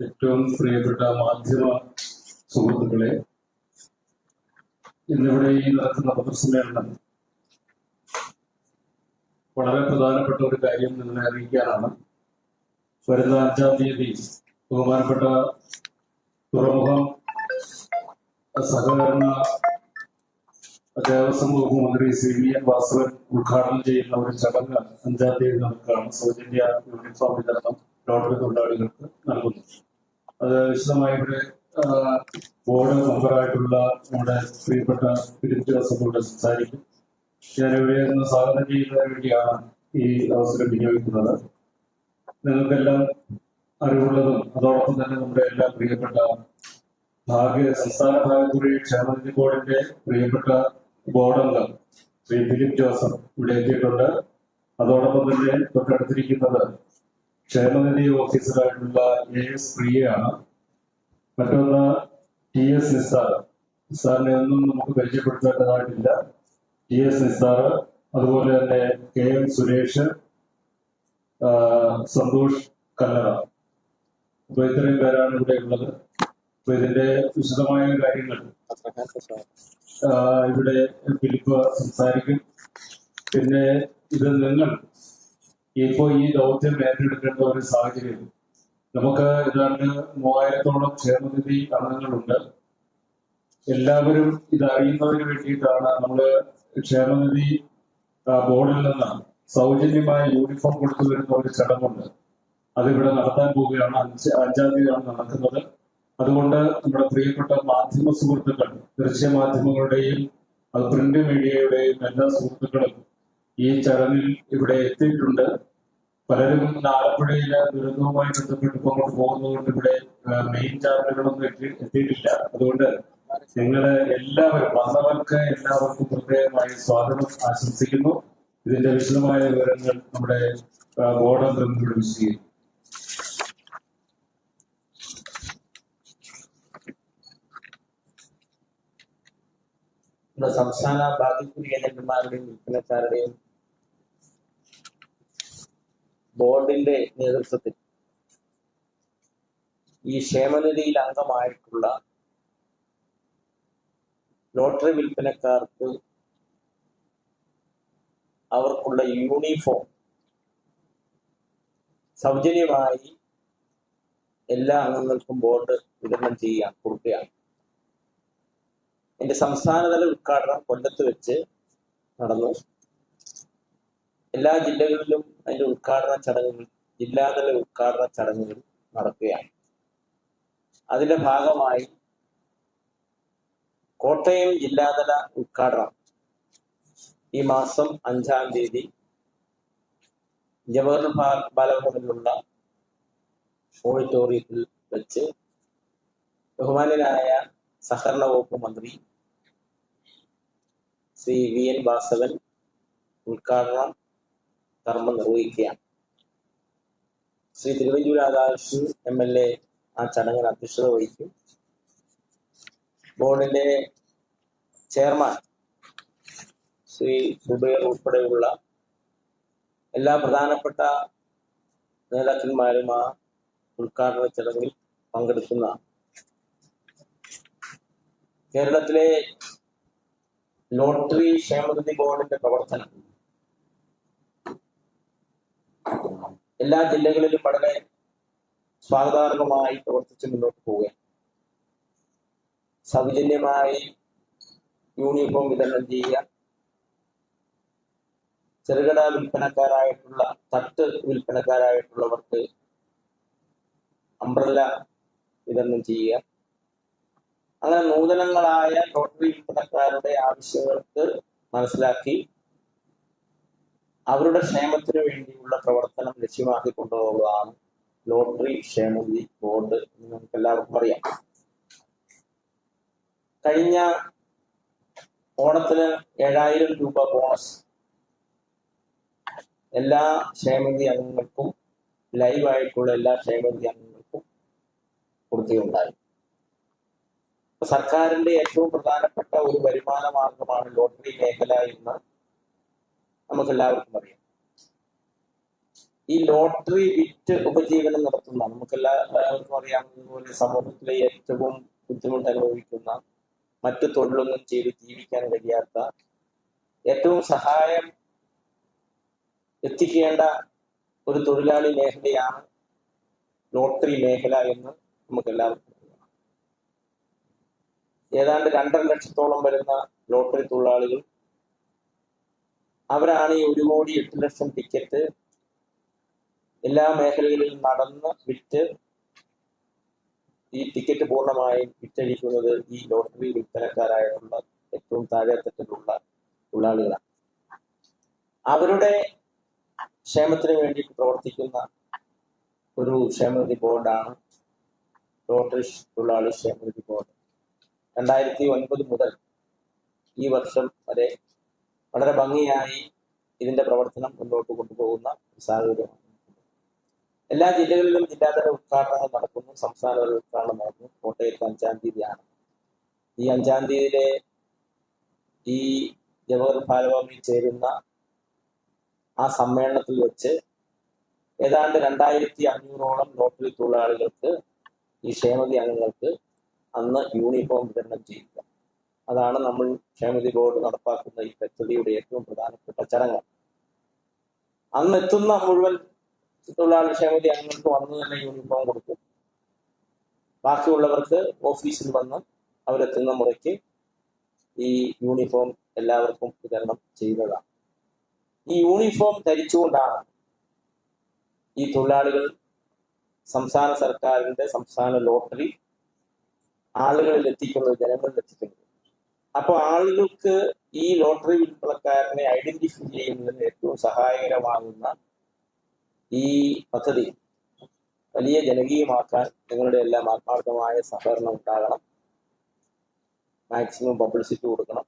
ഏറ്റവും പ്രിയപ്പെട്ട മാധ്യമ സുഹൃത്തുക്കളെ ഇന്നിവിടെ ഈ നടക്കുന്ന പത്രസമ്മേളനം വളരെ പ്രധാനപ്പെട്ട ഒരു കാര്യം നിങ്ങളെ അറിയിക്കാനാണ്. വരുന്ന അഞ്ചാം തീയതി ബഹുമാനപ്പെട്ട തുറമുഖം സഹകരണ ദേവസ്വം വകുപ്പ് മന്ത്രി സി വി എൻ വാസവൻ ഉദ്ഘാടനം ചെയ്യുന്ന ഒരു ചടങ്ങ് അഞ്ചാം തീയതി നടക്കുകയാണ്. സൗജന്യ യൂണിഫോം വിതരണം. ലോട്ടറി തൊഴിലാളികൾക്ക് നൽകുന്നു. അത് വിശദമായി ഇവിടെ ബോർഡ് മെമ്പറായിട്ടുള്ള നമ്മുടെ പ്രിയപ്പെട്ട ഫിലിപ്പ് സംസാരിക്കും. ഞാൻ ഇവിടെ നിന്ന് സ്വാഗതം ചെയ്യുന്നതിന് വേണ്ടിയാണ് ഈ അവസരം വിനിയോഗിക്കുന്നത്. നിങ്ങൾക്കെല്ലാം അറിവുള്ളതും അതോടൊപ്പം തന്നെ നമ്മുടെ എല്ലാ പ്രിയപ്പെട്ട ഭാഗ്യ സംസ്ഥാന ഭാഗ്യക്കുറി ക്ഷേമനിധി ബോർഡിന്റെ പ്രിയപ്പെട്ട ബോർഡ് ശ്രീ ഫിലിപ്പ് ജോസഫ് ഇവിടെ എത്തിയിട്ടുണ്ട്. അതോടൊപ്പം തന്നെ തൊട്ടടുത്തിരിക്കുന്നത് ക്ഷേമനിധി ഓഫീസറായിട്ടുള്ള എ എസ് പ്രിയയാണ്. മറ്റൊന്ന് ടി എസ് നിസാർ നിസാറിനെ ഒന്നും നമുക്ക് പരിചയപ്പെടുത്തേണ്ടതായിട്ടില്ല. ടി എസ് നിസാർ അതുപോലെ തന്നെ കെ എം സുരേഷ് സന്തോഷ് കല്ലറ അപ്പൊ ഇത്രയും പേരാണ് ഇവിടെ ഉള്ളത്. അപ്പൊ ഇതിന്റെ വിശദമായ കാര്യങ്ങൾ. ഇവിടെ ഫിലിപ്പ് സംസാരിക്കും. പിന്നെ ഇത് നിങ്ങൾ ഇപ്പോ ഈ ദൗത്യം ഏറ്റെടുക്കേണ്ട ഒരു സാഹചര്യം. നമുക്ക് ഏതാണ്ട് മൂവായിരത്തോളം ക്ഷേമനിധി അംഗങ്ങളുണ്ട് എല്ലാവരും ഇത് അറിയുന്നതിന് വേണ്ടിയിട്ടാണ് നമ്മൾ ക്ഷേമനിധി ബോർഡിൽ നിന്ന് സൗജന്യമായ യൂണിഫോം കൊടുത്തു വരുന്ന ഒരു ചടങ്ങുണ്ട്. അതിവിടെ നടത്താൻ പോവുകയാണ്. അഞ്ച് അഞ്ചാം തീയതിയാണ് നടക്കുന്നത്. അതുകൊണ്ട് നമ്മുടെ പ്രിയപ്പെട്ട മാധ്യമ സുഹൃത്തുക്കൾ ദൃശ്യമാധ്യമങ്ങളുടെയും പ്രിന്റ് മീഡിയയുടെയും എല്ലാ സുഹൃത്തുക്കളും ഈ ചടങ്ങിൽ ഇവിടെ എത്തിയിട്ടുണ്ട്. പലരും ആലപ്പുഴയിലെ ദുരന്തവുമായി ബന്ധപ്പെട്ട് ഇപ്പോൾ പോകുന്നതുകൊണ്ട് ഇവിടെ മെയിൻ ചാനലുകളൊന്നും എത്തി എത്തിയിട്ടില്ല. അതുകൊണ്ട് നിങ്ങളെ എല്ലാവരും വന്നവർക്ക് എല്ലാവർക്കും പ്രത്യേകമായി സ്വാഗതം ആശംസിക്കുന്നു. ഇതിന്റെ വിശദമായ വിവരങ്ങൾ നമ്മുടെ ബോർഡ് അംഗങ്ങളോട് വിശദീകരിക്കും സംസ്ഥാന ഭാഗ്യക്കുരി ഏജന്റുമാരുടെയും വിൽപ്പനക്കാരുടെയും ബോർഡിന്റെ നേതൃത്വത്തിൽ ഈ ക്ഷേമനിധിയിൽ അംഗമായിട്ടുള്ള ലോട്ടറി വിൽപ്പനക്കാർക്ക് അവർക്കുള്ള യൂണിഫോം സൗജന്യമായി എല്ലാ അംഗങ്ങൾക്കും ബോർഡ് വിതരണം ചെയ്യാൻ കൊടുക്കുകയാണ്. എന്റെ സംസ്ഥാനതല ഉദ്ഘാടനം കൊല്ലത്ത് വെച്ച് നടന്നു. എല്ലാ ജില്ലകളിലും അതിന്റെ ഉദ്ഘാടന ചടങ്ങുകൾ ജില്ലാതല ഉദ്ഘാടന ചടങ്ങുകൾ നടക്കുകയാണ്. അതിന്റെ ഭാഗമായി കോട്ടയം ജില്ലാതല ഉദ്ഘാടനം ഈ മാസം അഞ്ചാം തീയതി ജവഹർലാൽ ബാലഭവനിലുള്ള ഓഡിറ്റോറിയത്തിൽ വെച്ച് ബഹുമാനനായ സഹകരണ വകുപ്പ് മന്ത്രി ശ്രീ വി എൻ വാസവൻ ഉദ്ഘാടന കർമ്മം നിർവഹിക്കുകയാണ്. Shri Thiruvanchoor Radhakrishnan M L A ആ ചടങ്ങിൽ അധ്യക്ഷത വഹിക്കും. ബോർഡിന്റെ ചെയർമാൻ ശ്രീ സുബൈർ ഉൾപ്പെടെയുള്ള എല്ലാ പ്രധാനപ്പെട്ട നേതാക്കന്മാരും ആ ഉദ്ഘാടന ചടങ്ങിൽ പങ്കെടുക്കുന്ന കേരളത്തിലെ ലോട്ടറി ക്ഷേമനിധി ബോർഡിന്റെ പ്രവർത്തനം എല്ലാ ജില്ലകളിലും വളരെ സ്വാഗതാർഹമായി പ്രവർത്തിച്ച് മുന്നോട്ട് പോവുകയാണ്. സൗജന്യമായി യൂണിഫോം വിതരണം ചെയ്യുക. ചെറുകിട വിൽപ്പനക്കാരായിട്ടുള്ള തട്ട് വിൽപ്പനക്കാരായിട്ടുള്ളവർക്ക് അംബ്രല്ല വിതരണം ചെയ്യുക. അങ്ങനെ നൂതനങ്ങളായ ലോട്ടറി വിൽപ്പനക്കാരുടെ ആവശ്യങ്ങൾക്ക് മനസ്സിലാക്കി അവരുടെ ക്ഷേമത്തിനു വേണ്ടിയുള്ള പ്രവർത്തനം ലക്ഷ്യമാക്കി കൊണ്ടുപോകുന്നതാണ് ലോട്ടറി ക്ഷേമനിധി ബോർഡ് എന്ന് നമുക്ക് എല്ലാവർക്കും അറിയാം. കഴിഞ്ഞ ഓണത്തിന് ഏഴായിരം രൂപ ബോണസ്. എല്ലാ ക്ഷേമനിധി അംഗങ്ങൾക്കും ലൈവായിട്ടുള്ള എല്ലാ ക്ഷേമനിധി അംഗങ്ങൾക്കും കൊടുക്കുകയുണ്ടായി സർക്കാരിന്റെ ഏറ്റവും പ്രധാനപ്പെട്ട ഒരു വരുമാന മാർഗമാണ് ലോട്ടറി മേഖല എന്ന് നമുക്ക് എല്ലാവർക്കും അറിയാം. ഈ ലോട്ടറി വിറ്റ് ഉപജീവനം നടത്തുന്ന നമുക്ക് എല്ലാവർക്കും അറിയാവുന്നതുപോലെ സമൂഹത്തിലെ ഏറ്റവും ബുദ്ധിമുട്ട് അനുഭവിക്കുന്ന മറ്റു തൊഴിലൊന്നും ചെയ്ത് ജീവിക്കാൻ കഴിയാത്ത ഏറ്റവും സഹായം എത്തിക്കേണ്ട ഒരു തൊഴിലാളി മേഖലയാണ് ലോട്ടറി മേഖല എന്ന് നമുക്ക് എല്ലാവർക്കും അറിയാം. ഏതാണ്ട് രണ്ടര ലക്ഷത്തോളം വരുന്ന ലോട്ടറി തൊഴിലാളികൾ അവരാണ് ഈ ഒരു കോടി എട്ട് ലക്ഷം ടിക്കറ്റ് എല്ലാ മേഖലകളിലും നടന്ന് വിറ്റ് ഈ ടിക്കറ്റ് പൂർണമായും വിറ്റഴിക്കുന്നത് ഈ ലോട്ടറി വിൽപ്പനക്കാരായിട്ടുള്ള ഏറ്റവും താഴെത്തട്ടിലുള്ള തൊഴിലാളികളാണ്. അവരുടെ ക്ഷേമത്തിന് വേണ്ടി പ്രവർത്തിക്കുന്ന ഒരു ക്ഷേമനിധി ബോർഡാണ് ലോട്ടറി തൊഴിലാളി ക്ഷേമനിധി ബോർഡ് രണ്ടായിരത്തി ഒൻപത് മുതൽ ഈ വർഷം വരെ വളരെ ഭംഗിയായി ഇതിന്റെ പ്രവർത്തനം മുന്നോട്ട് കൊണ്ടുപോകുന്ന സാഹചര്യമാണ്. എല്ലാ ജില്ലകളിലും ജില്ലാതല ഉദ്ഘാടനങ്ങൾ നടക്കുന്നു. സംസ്ഥാനതല ഉദ്ഘാടനം നടക്കുന്നു കോട്ടയത്ത് അഞ്ചാം തീയതിയാണ്. ഈ അഞ്ചാം തീയതിയിലെ ഈ ജവഹർ ബാലഭവനിൽ ചേരുന്ന ആ സമ്മേളനത്തിൽ വെച്ച് ഏതാണ്ട് രണ്ടായിരത്തി അഞ്ഞൂറോളം ലോട്ടറി തൊഴിലാളികൾക്ക് ഈ ക്ഷേമതി അംഗങ്ങൾക്ക് അന്ന് യൂണിഫോം വിതരണം ചെയ്യുക. അതാണ് നമ്മൾ ക്ഷേമനിധി ബോർഡ് നടപ്പാക്കുന്ന ഈ പദ്ധതിയുടെ ഏറ്റവും പ്രധാനപ്പെട്ട ചടങ്ങ്. അന്ന് എത്തുന്ന മുഴുവൻ തൊഴിലാളി ക്ഷേമനിധി അംഗങ്ങൾക്ക് വന്ന് തന്നെ യൂണിഫോം കൊടുക്കും. ബാക്കിയുള്ളവർക്ക് ഓഫീസിൽ വന്ന് അവരെത്തുന്ന മുറയ്ക്ക് ഈ യൂണിഫോം എല്ലാവർക്കും വിതരണം ചെയ്യുന്നതാണ്. ഈ യൂണിഫോം ധരിച്ചുകൊണ്ടാണ് ഈ തൊഴിലാളികൾ സംസ്ഥാന സർക്കാരിന്റെ സംസ്ഥാന ലോട്ടറി ആളുകളിൽ എത്തിക്കുന്നത് ജനങ്ങളിൽ എത്തിക്കുന്നത് അപ്പൊ ആളുകൾക്ക് ഈ ലോട്ടറി വിൽപ്പനക്കാരനെ ഐഡന്റിഫൈ ചെയ്യുന്നതിന് ഏറ്റവും സഹായകരമാകുന്ന ഈ പദ്ധതി വലിയ ജനകീയമാക്കാൻ നിങ്ങളുടെ എല്ലാം ആത്മാർത്ഥമായ സഹകരണം ഉണ്ടാകണം. മാക്സിമം പബ്ലിസിറ്റി കൊടുക്കണം.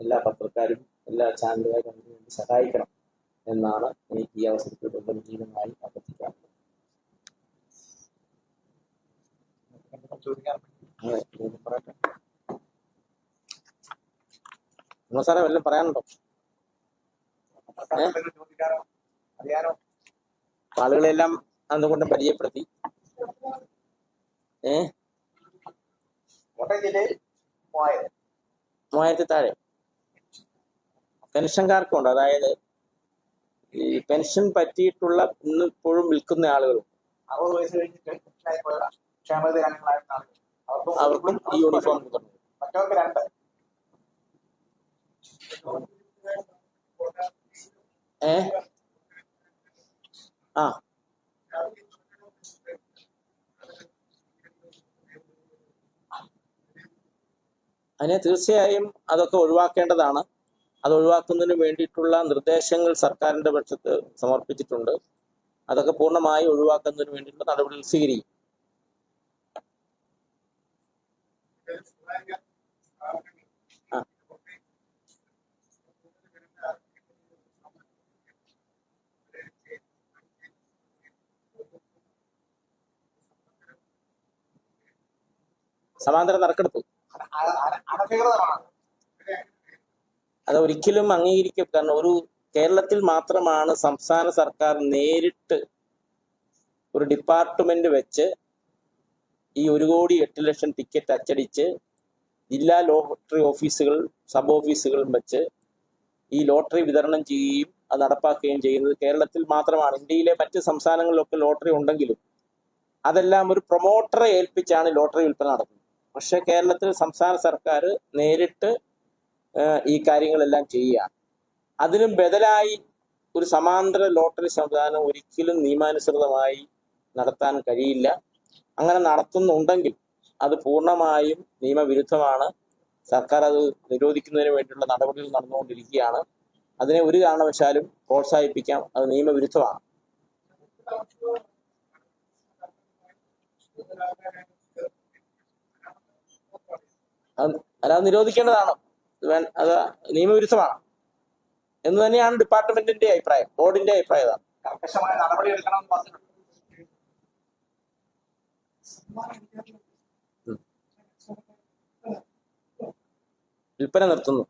എല്ലാ പത്രക്കാരും എല്ലാ ചാനലുകാരും അതിനു വേണ്ടി സഹായിക്കണം എന്നാണ് എനിക്ക് ഈ അവസരത്തിൽ ബന്ധനീയമായി അഭ്യർത്ഥിക്കാറുള്ളത് അതെ, ഇതൊന്ന് പറയട്ടെ. ഉമ്മ സാറേ വല്ലതും പറയാനുണ്ടോ? ആളുകളെല്ലാം അതുകൊണ്ട് പരിചയപ്പെടുത്തി. മൂവായിരത്തി താഴെ. പെൻഷൻകാർക്കുണ്ട്. അതായത് ഈ പെൻഷൻ പറ്റിയിട്ടുള്ള ഇന്ന് ഇപ്പോഴും വിൽക്കുന്ന അറുപത് വയസ്സ് കഴിഞ്ഞിട്ട് അംഗങ്ങളായിരുന്ന അവർക്കും ഈ യൂണിഫോം മറ്റവർക്ക് രണ്ട്. ഏ ആ അതിനെ തീർച്ചയായും അതൊക്കെ ഒഴിവാക്കേണ്ടതാണ്. അത് ഒഴിവാക്കുന്നതിന് വേണ്ടിയിട്ടുള്ള നിർദ്ദേശങ്ങൾ സർക്കാരിന്റെ പക്ഷത്ത് സമർപ്പിച്ചിട്ടുണ്ട്. അതൊക്കെ പൂർണമായി ഒഴിവാക്കുന്നതിന് വേണ്ടിയിട്ടുള്ള നടപടികൾ സ്വീകരിക്കും. സമാന്തര നറുക്കെടുപ്പ് അത് ഒരിക്കലും അംഗീകരിക്കും. കാരണം ഒരു കേരളത്തിൽ മാത്രമാണ് സംസ്ഥാന സർക്കാർ നേരിട്ട് ഒരു ഡിപ്പാർട്ട്മെന്റ് വെച്ച് ഈ ഒരു കോടി എട്ട് ലക്ഷം ടിക്കറ്റ് അച്ചടിച്ച് ജില്ലാ ലോട്ടറി ഓഫീസുകൾ സബ് ഓഫീസുകളും വെച്ച് ഈ ലോട്ടറി വിതരണം ചെയ്യുകയും അത് നടപ്പാക്കുകയും ചെയ്യുന്നത് കേരളത്തിൽ മാത്രമാണ്. ഇന്ത്യയിലെ മറ്റ് സംസ്ഥാനങ്ങളിലൊക്കെ ലോട്ടറി ഉണ്ടെങ്കിലും അതെല്ലാം ഒരു പ്രൊമോട്ടറെ ഏൽപ്പിച്ചാണ് ലോട്ടറി വിൽപ്പന നടത്തുന്നത്. പക്ഷെ കേരളത്തിൽ സംസ്ഥാന സർക്കാർ നേരിട്ട് ഈ കാര്യങ്ങളെല്ലാം ചെയ്യുകയാണ്. അതിനും ബദലായി ഒരു സമാന്തര ലോട്ടറി സംവിധാനം ഒരിക്കലും നിയമാനുസൃതമായി നടത്താൻ കഴിയില്ല. അങ്ങനെ നടത്തുന്നുണ്ടെങ്കിൽ അത് പൂർണമായും നിയമവിരുദ്ധമാണ്. സർക്കാർ അത് നിരോധിക്കുന്നതിന് വേണ്ടിയുള്ള നടപടികൾ നടന്നുകൊണ്ടിരിക്കുകയാണ്. അതിനെ ഒരു കാരണവശാലും പ്രോത്സാഹിപ്പിക്കാം. അത് നിയമവിരുദ്ധമാണ്. അത് അത് നിരോധിക്കേണ്ടതാണ്. അത് നിയമവിരുദ്ധമാണ്. എന്ന് തന്നെയാണ് ഡിപ്പാർട്ട്മെന്റിന്റെ അഭിപ്രായം ബോർഡിന്റെ അഭിപ്രായം കർക്കശമായ നടപടി വിൽപ്പന നിർത്തുന്നു.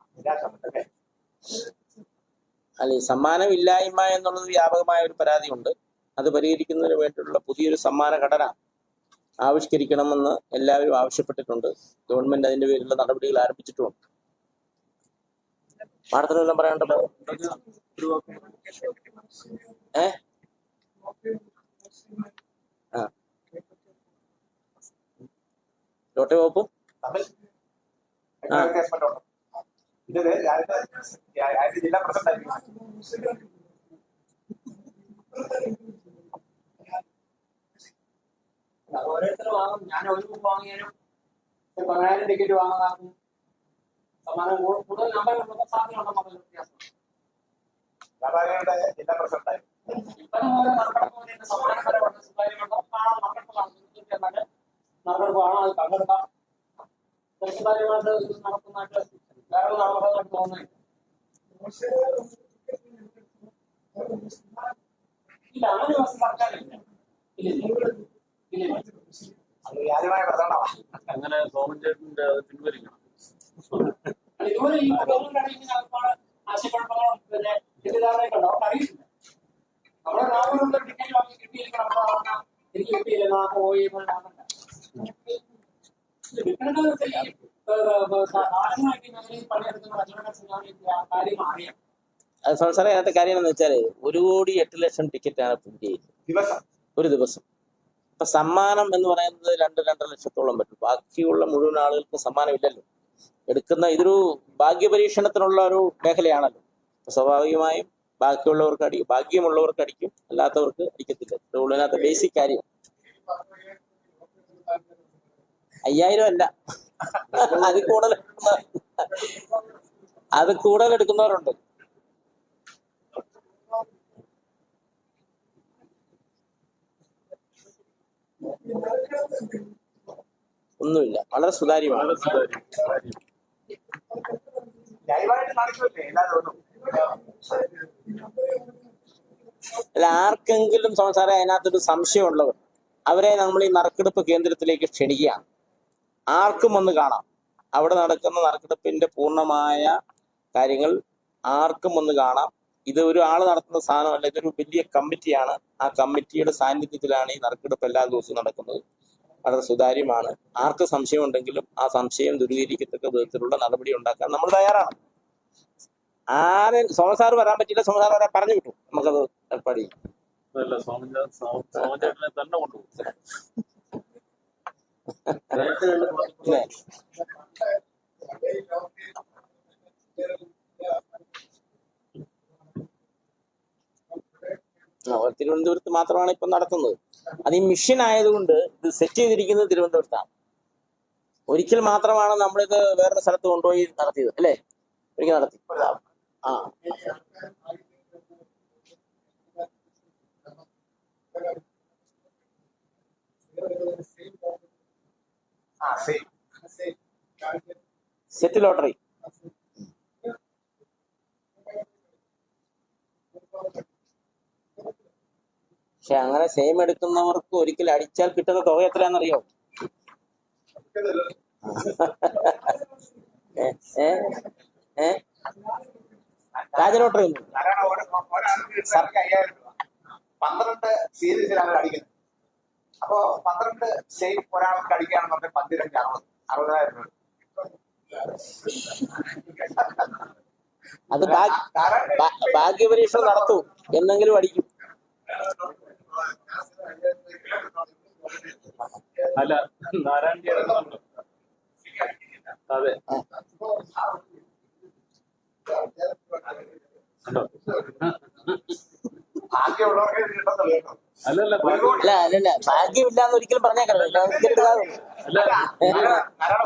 അല്ലെ അല്ല സമ്മാനം ഇല്ലായ്മ എന്നുള്ളത് വ്യാപകമായ ഒരു പരാതിയുണ്ട്. അത് പരിഹരിക്കുന്നതിന് വേണ്ടിയിട്ടുള്ള പുതിയൊരു സമ്മാന ഘടന ആവിഷ്കരിക്കണമെന്ന് എല്ലാവരും ആവശ്യപ്പെട്ടിട്ടുണ്ട്. ഗവൺമെന്റ് അതിന്റെ പേരിലുള്ള നടപടികൾ ആരംഭിച്ചിട്ടുണ്ട് മാഡത്തിന് വല്ലതും പറയാനുണ്ടല്ലോ ഏ? ആ. ലോട്ടറി വകുപ്പും? ജില്ലാ പ്രസിഡന്റ് ആയിരിക്കും ഓരോരുത്തർ വാങ്ങും. ഞാൻ ഒരു ബുക്ക് വാങ്ങിയാലും പതിനായിരം ടിക്കറ്റ് വാങ്ങാനും സമ്മാനം കൂടുതൽ നമ്പർ ഉള്ള സാധ്യതയുണ്ടോ നമ്മൾ വ്യത്യാസം ജില്ലാ പ്രസിഡന്റ് ഇപ്പം കാണാം അത് പങ്കെടുക്കാം സുതാര്യമായിട്ട് ഇത് നടത്തുന്നതായിട്ട് വേറെ നടക്കുന്നതായിട്ട് തോന്നുന്നില്ല. ഇല്ല അങ്ങനെ സർക്കാരില്ല. ഇല്ല അങ്ങനെ അത് പിൻവലിക്കണം. ആശയക്കുഴപ്പങ്ങളും പിന്നെ തെറ്റിദ്ധാരണയൊക്കെ ഉണ്ട്? അവർക്ക് അറിയില്ല. നമ്മുടെ നാമൂലുള്ള ടിക്കറ്റ് വാങ്ങി കിട്ടിയിരിക്കണം നമ്മുടെ അവിടെ എനിക്ക് കിട്ടിയില്ല നാം പോയി എന്നാകണ്ട വിൽപ്പനകൾ ഈ നാശമാക്കി മേഖലയിൽ പണിയെടുക്കുന്ന കച്ചവട സംഘാടന കാര്യം അറിയാം. അത് സംസാരം അതിനകത്തെ കാര്യം എന്ന് വെച്ചാൽ ഒരു കോടി എട്ട് ലക്ഷം ടിക്കറ്റാണ് പ്രിന്റ് ചെയ്യുന്നത് ഒരു ദിവസം. അപ്പൊ സമ്മാനം എന്ന് പറയുന്നത് രണ്ട് രണ്ടര ലക്ഷത്തോളം പറ്റും. ബാക്കിയുള്ള മുഴുവൻ ആളുകൾക്ക് സമ്മാനം ഇല്ലല്ലോ എടുക്കുന്ന ഇതൊരു ഭാഗ്യപരീക്ഷണത്തിനുള്ള ഒരു മേഖലയാണല്ലോ. സ്വാഭാവികമായും ബാക്കിയുള്ളവർക്ക് അടിക്കും ഭാഗ്യമുള്ളവർക്ക് അടിക്കും അല്ലാത്തവർക്ക് അടിക്കത്തില്ല. ഇതിനകത്ത് ബേസിക് കാര്യം. അയ്യായിരം അല്ല. അത് കൂടുതൽ അത് കൂടുതൽ എടുക്കുന്നവരുണ്ട്. ഒന്നുമില്ല. വളരെ സുതാര്യമാണ്. അല്ല ആർക്കെങ്കിലും സംസാരം അതിനകത്തൊരു സംശയമുള്ളവർ അവരെ നമ്മൾ ഈ നറുക്കെടുപ്പ് കേന്ദ്രത്തിലേക്ക് ക്ഷണിക്കുകയാണ്. ആർക്കും ഒന്ന് കാണാം. അവിടെ നടക്കുന്ന നറുക്കെടുപ്പിന്റെ പൂർണമായ കാര്യങ്ങൾ ആർക്കും ഒന്ന് കാണാം. ഇത് ഒരു ആൾ നടത്തുന്ന സാധനമല്ല ഇതൊരു വലിയ കമ്മിറ്റിയാണ്. ആ കമ്മിറ്റിയുടെ സാന്നിധ്യത്തിലാണ് ഈ നറുക്കെടുപ്പ് എല്ലാ ദിവസവും നടക്കുന്നത്. വളരെ സുതാര്യമാണ്. ആർക്ക് സംശയമുണ്ടെങ്കിലും ആ സംശയം ദുരീകരിക്കത്തക്ക വിധത്തിലുള്ള നടപടി ഉണ്ടാക്കാൻ നമ്മൾ തയ്യാറാണ്. ആരും സോമസാർ വരാൻ പറ്റില്ല സോമസാർ വരാൻ പറഞ്ഞു വിട്ടു. നമുക്കത് ഏർപ്പാട് ചെയ്യാം. തന്നെ കൊണ്ടുപോകും തിരക്കുകളിൽ മാത്രം ഇല്ലേ? ആ, തിരുവനന്തപുരത്ത് മാത്രമാണ് ഇപ്പം നടത്തുന്നത്. അത് ഈ മിഷൻ ആയതുകൊണ്ട് ഇത് സെറ്റ് ചെയ്തിരിക്കുന്നത് തിരുവനന്തപുരത്താണ്. ഒരിക്കൽ മാത്രമാണ് നമ്മളിത് വേറൊരു സ്ഥലത്ത് കൊണ്ടുപോയി നടത്തിയത് അല്ലേ? ഒരിക്കൽ നടത്തി. ആ. സെറ്റ് ലോട്ടറി പക്ഷെ അങ്ങനെ സെയിം എടുക്കുന്നവർക്ക് ഒരിക്കലും അടിച്ചാൽ കിട്ടുന്ന തുക എത്രയാണെന്നറിയോ? രാജലോട്ടറി പന്ത്രണ്ട് സീരീസിലാണ് അടിക്കുന്നത്. അപ്പോ പന്ത്രണ്ട് സെയിം ഒരാൾക്ക് അടിക്കുകയാണെന്നുണ്ടെങ്കിൽ പന്തിരണ്ട് അറുപത് അറുപതിനായിരം രൂപ. അത് ഭാഗ്യപരീക്ഷണം നടത്തൂ. എന്നെങ്കിലും അടിക്കും. അല്ല നാരായണ അതെ. അല്ലല്ല അല്ല അല്ലല്ല ഭാഗ്യമില്ല എന്ന് ഒരിക്കലും പറഞ്ഞേക്കല്ലോ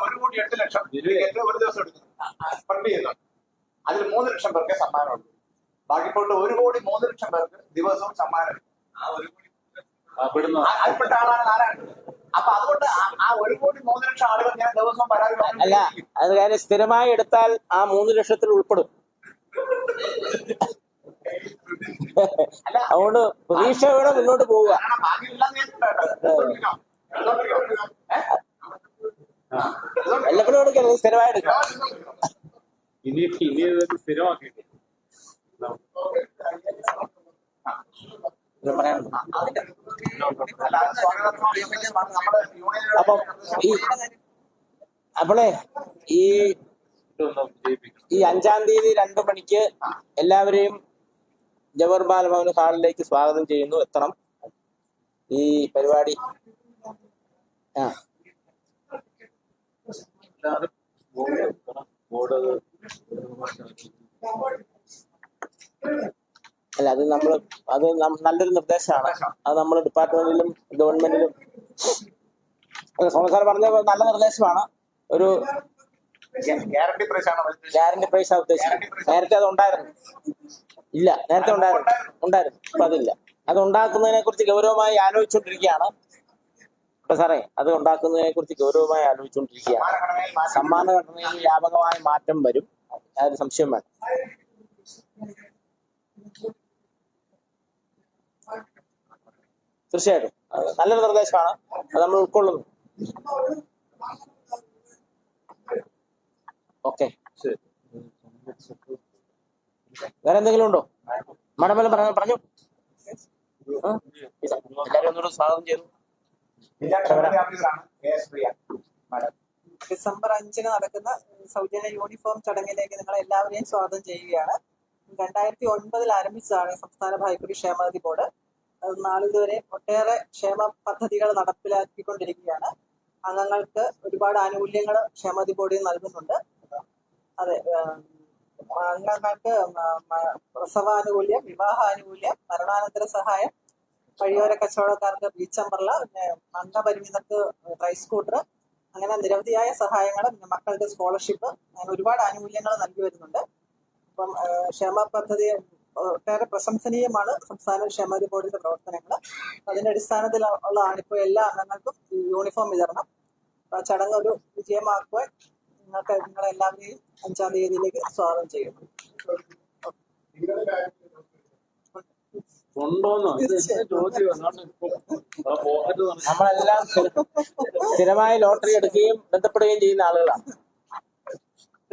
ഒരു കോടി എട്ട് ലക്ഷം ഒരു ദിവസം എടുക്കുന്നു പ്രിന്റ് ചെയ്യുന്നു. അതിൽ മൂന്ന് ലക്ഷം പേർക്ക് സമ്മാനമുണ്ട്. ബാക്കിപ്പോട്ട് ഒരു കോടി മൂന്ന് ലക്ഷം പേർക്ക് ദിവസവും സമ്മാനം. ആ ഒരു കോടി അവിടുന്ന് ആ- അതിൽപ്പെട്ട ആളാണ് നാരായണൻ. അപ്പൊ അതുകൊണ്ട് ആ- ഒരു കോടി മൂന്ന് ലക്ഷം ആളുകൾ ഞാൻ ദിവസവും പരാതി അല്ല അത് കാര്യം സ്ഥിരമായി എടുത്താൽ ആ മൂന്ന് ലക്ഷത്തിൽ ഉൾപ്പെടും. അല്ല അതുകൊണ്ട് പ്രതീക്ഷയോടെ മുന്നോട്ട് പോവുക? എടുത്തോണ്ടിരിക്കാം. എടുക്കരുത് സ്ഥിരമായി എടുക്കണം ഇനി ഇനി സ്ഥിരമാക്കി പറയാനുണ്ടോ അപ്പം ഈ അപ്പോളേ ഈ ഈ അഞ്ചാം തീയതി രണ്ടു മണിക്ക് എല്ലാവരെയും ജവഹർ ബാലഭവൻ ഹാളിലേക്ക് സ്വാഗതം ചെയ്യുന്നു. എത്തണം. ഈ പരിപാടി. ആ. അല്ല അത് നമ്മൾ അത് നല്ലൊരു നിർദ്ദേശമാണ്. അത് നമ്മൾ ഡിപ്പാർട്ട്മെന്റിലും ഗവൺമെന്റിലും സാർ പറഞ്ഞ നല്ല നിർദ്ദേശമാണ്. ഒരു ഗ്യാരണ്ടി പ്രൈസ് ആണ് ഗ്യാരണ്ടി പ്രൈസ് ആണ് ഉദ്ദേശിച്ചത് നേരത്തെ അത് ഉണ്ടായിരുന്നു ഇല്ല നേരത്തെ ഉണ്ടായിരുന്നു. ഉണ്ടായിരുന്നു. ഇപ്പൊ അതില്ല. അത് ഉണ്ടാക്കുന്നതിനെ കുറിച്ച് ഗൗരവമായി ആലോചിച്ചുകൊണ്ടിരിക്കുകയാണ് ഇപ്പൊ സാറേ അത് ഉണ്ടാക്കുന്നതിനെ കുറിച്ച് ഗൗരവമായി ആലോചിച്ചുകൊണ്ടിരിക്കുകയാണ് സമ്മാന ഘടനയിൽ വ്യാപകമായ മാറ്റം വരും. അതായത് സംശയം വേണം തീർച്ചയായിട്ടും. നല്ലൊരു നിർദ്ദേശമാണ്. അത് നമ്മൾ ഉൾക്കൊള്ളുന്നു. ഓക്കെ. വേറെ എന്തെങ്കിലും ഉണ്ടോ? മടമല പറഞ്ഞു പറഞ്ഞു. ആ? എല്ലാവരും ഒന്നുകൂടെ സ്വാഗതം ചെയ്തു. മാഡം ഡിസംബർ അഞ്ചിന് നടക്കുന്ന സൗജന്യ യൂണിഫോം ചടങ്ങിലേക്ക് നിങ്ങൾ എല്ലാവരെയും സ്വാഗതം ചെയ്യുകയാണ്. രണ്ടായിരത്തി ഒൻപതിൽ ആരംഭിച്ചതാണ് സംസ്ഥാന ഭാഗ്യക്കുടി ക്ഷേമനിധി ബോർഡ്. നാളിതുവരെ ഒട്ടേറെ ക്ഷേമ പദ്ധതികൾ നടപ്പിലാക്കിക്കൊണ്ടിരിക്കുകയാണ്. അംഗങ്ങൾക്ക് ഒരുപാട് ആനുകൂല്യങ്ങൾ ക്ഷേമതി ബോർഡിൽ നൽകുന്നുണ്ട്. അതെ അംഗങ്ങൾക്ക് പ്രസവാനുകൂല്യം വിവാഹ പ്രസവാനുകൂല്യം വിവാഹാനുകൂല്യം മരണാനന്തര സഹായം വഴിയോര കച്ചവടക്കാർക്ക് ബീച്ച് അമ്പർല പിന്നെ അംഗപരിമിതർക്ക് ട്രൈ സ്കൂട്ടർ അങ്ങനെ നിരവധിയായ സഹായങ്ങൾ പിന്നെ മക്കൾക്ക് സ്കോളർഷിപ്പ് അങ്ങനെ ഒരുപാട് ആനുകൂല്യങ്ങൾ നൽകി വരുന്നുണ്ട്. അപ്പം ക്ഷേമ പദ്ധതി ഒട്ടേറെ പ്രശംസനീയമാണ് സംസ്ഥാന ക്ഷേമനിധി ബോർഡിന്റെ പ്രവർത്തനങ്ങൾ. അതിന്റെ അടിസ്ഥാനത്തിൽ ഉള്ളതാണ് ഇപ്പോൾ എല്ലാ അംഗങ്ങൾക്കും യൂണിഫോം വിതരണം. ആ ചടങ്ങ് ഒരു വിജയമാക്കുവാൻ നിങ്ങൾക്ക് നിങ്ങളെല്ലാവരെയും അഞ്ചാം തീയതിയിലേക്ക് സ്വാഗതം ചെയ്യുന്നു. നമ്മളെല്ലാം സ്ഥിരമായി ലോട്ടറി എടുക്കുകയും ബന്ധപ്പെടുകയും ചെയ്യുന്ന ആളുകളാണ്.